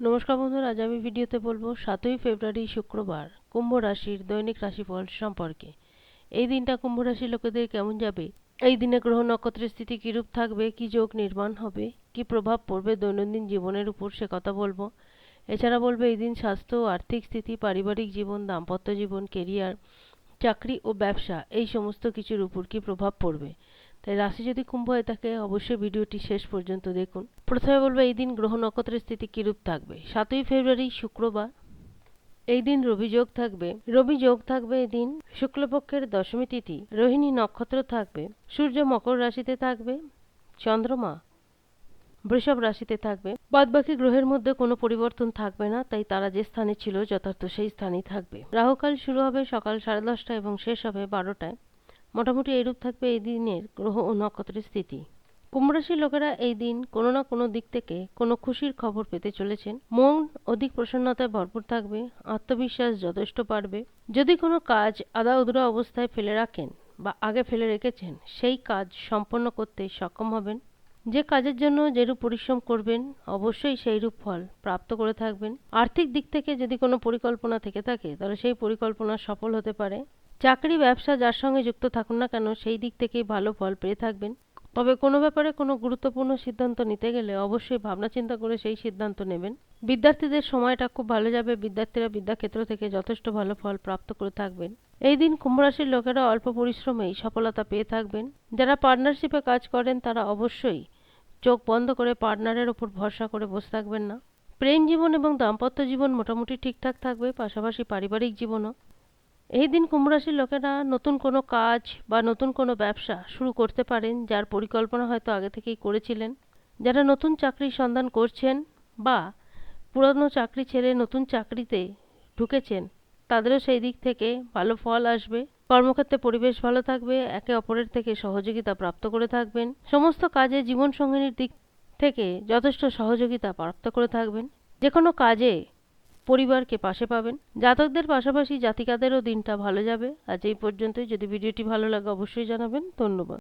নমস্কার বন্ধুরা, আজ আমি ভিডিওতে বলব সাতই ফেব্রুয়ারি শুক্রবার, কুম্ভ রাশির দৈনিক রাশিফল সম্পর্কে। এই দিনটা কুম্ভ রাশির লোকেদের কেমন যাবে? এই দিনে গ্রহ নক্ষত্রের স্থিতি কীরূপ থাকবে? কি যোগ নির্মাণ হবে? কি প্রভাব পড়বে দৈনন্দিন জীবনের উপর? সে কথা বলব। এছাড়া বলব, এই দিন স্বাস্থ্য, আর্থিক স্থিতি, পারিবারিক জীবন, দাম্পত্য জীবন কেরিয়ার চাকরি ও ব্যবসা, এই সমস্ত কিছুর উপর কি প্রভাব পড়বে? তাই রাশি যদি কুম্ভ হয়ে থাকে, অবশ্যই ভিডিওটি শেষ পর্যন্ত দেখুন। প্রথমে বলব, এই দিন গ্রহ নক্ষত্রের স্থিতি কিরূপ থাকবে? সাতই ফেব্রুয়ারি, শুক্রবার। এই দিন রবি যোগ থাকবে। রবি যোগ থাকবে এই দিন শুক্লপক্ষের দশমী তিথি। রোহিণী নক্ষত্র থাকবে। সূর্য মকর রাশিতে থাকবে। চন্দ্রমা বৃষভ রাশিতে থাকবে। বাদবাকি গ্রহের মধ্যে কোনো পরিবর্তন থাকবে না, তাই তারা যে স্থানে ছিল, যথার্থ সেই স্থানেই থাকবে। রাহুকাল শুরু হবে সকাল সাড়ে দশটা এবং শেষ হবে বারোটায়। মোটামুটি এইরূপ থাকবে এই দিনের গ্রহ ও নক্ষত্রের স্থিতি। কুম্ভরাশির লোকেরা এই দিন কোনো না কোনো দিক থেকে কোনো খুশির খবর পেতে চলেছেন। মন অধিক প্রসন্নতায় ভরপুর থাকবে, আত্মবিশ্বাস যথেষ্ট বাড়বে। যদি কোনো কাজ আদা উদরা অবস্থায় ফেলে রাখেন বা আগে ফেলে রেখেছেন, সেই কাজ সম্পন্ন করতে সক্ষম হবেন। যে কাজের জন্য যেরূপ পরিশ্রম করবেন, অবশ্যই সেইরূপ ফল প্রাপ্ত করে থাকবেন। আর্থিক দিক থেকে যদি কোনো পরিকল্পনা থেকে থাকে, তাহলে সেই পরিকল্পনা সফল হতে পারে। চাকরি, ব্যবসা যার সঙ্গে যুক্ত থাকুন না কেন, সেই দিক থেকেই ভালো ফল পেয়ে থাকবেন। তবে কোনো ব্যাপারে কোনো গুরুত্বপূর্ণ সিদ্ধান্ত নিতে গেলে অবশ্যই ভাবনা চিন্তা করে সেই সিদ্ধান্ত নেবেন। বিদ্যার্থীদের সময়টা খুব ভালো যাবে, বিদ্যার্থীরা বিদ্যাক্ষেত্র থেকে যথেষ্ট ভালো ফল প্রাপ্ত করে থাকবেন। এই দিন কুম্ভরাশির লোকেরা অল্প পরিশ্রমেই সফলতা পেয়ে থাকবেন। যারা পার্টনারশিপে কাজ করেন, তারা অবশ্যই চোখ বন্ধ করে পার্টনারের ওপর ভরসা করে বসে থাকবেন না। প্রেম জীবন এবং দাম্পত্য জীবন মোটামুটি ঠিকঠাক থাকবে, পাশাপাশি পারিবারিক জীবনও। এই দিন কুম্ভরাশির লোকেরা নতুন কোনো কাজ বা নতুন কোনো ব্যবসা শুরু করতে পারেন, যার পরিকল্পনা হয়তো আগে থেকেই করেছিলেন। যারা নতুন চাকরির সন্ধান করছেন বা পুরনো চাকরি ছেড়ে নতুন চাকরিতে ঢুকেছেন, তাদেরও সেই দিক থেকে ভালো ফল আসবে। কর্মক্ষেত্রে পরিবেশ ভালো থাকবে, একে অপরের থেকে সহযোগিতা প্রাপ্ত করে থাকবেন। সমস্ত কাজে জীবনসঙ্গিনীর দিক থেকে যথেষ্ট সহযোগিতা প্রাপ্ত করে থাকবেন। যে কোনো কাজে পরিবারকে পাশে পাবেন। জাতকদের পাশাপাশি জাতিকাদেরও দিনটা ভালো যাবে। আজ এই পর্যন্তই। যদি ভিডিওটি ভালো লাগে, অবশ্যই জানাবেন। ধন্যবাদ।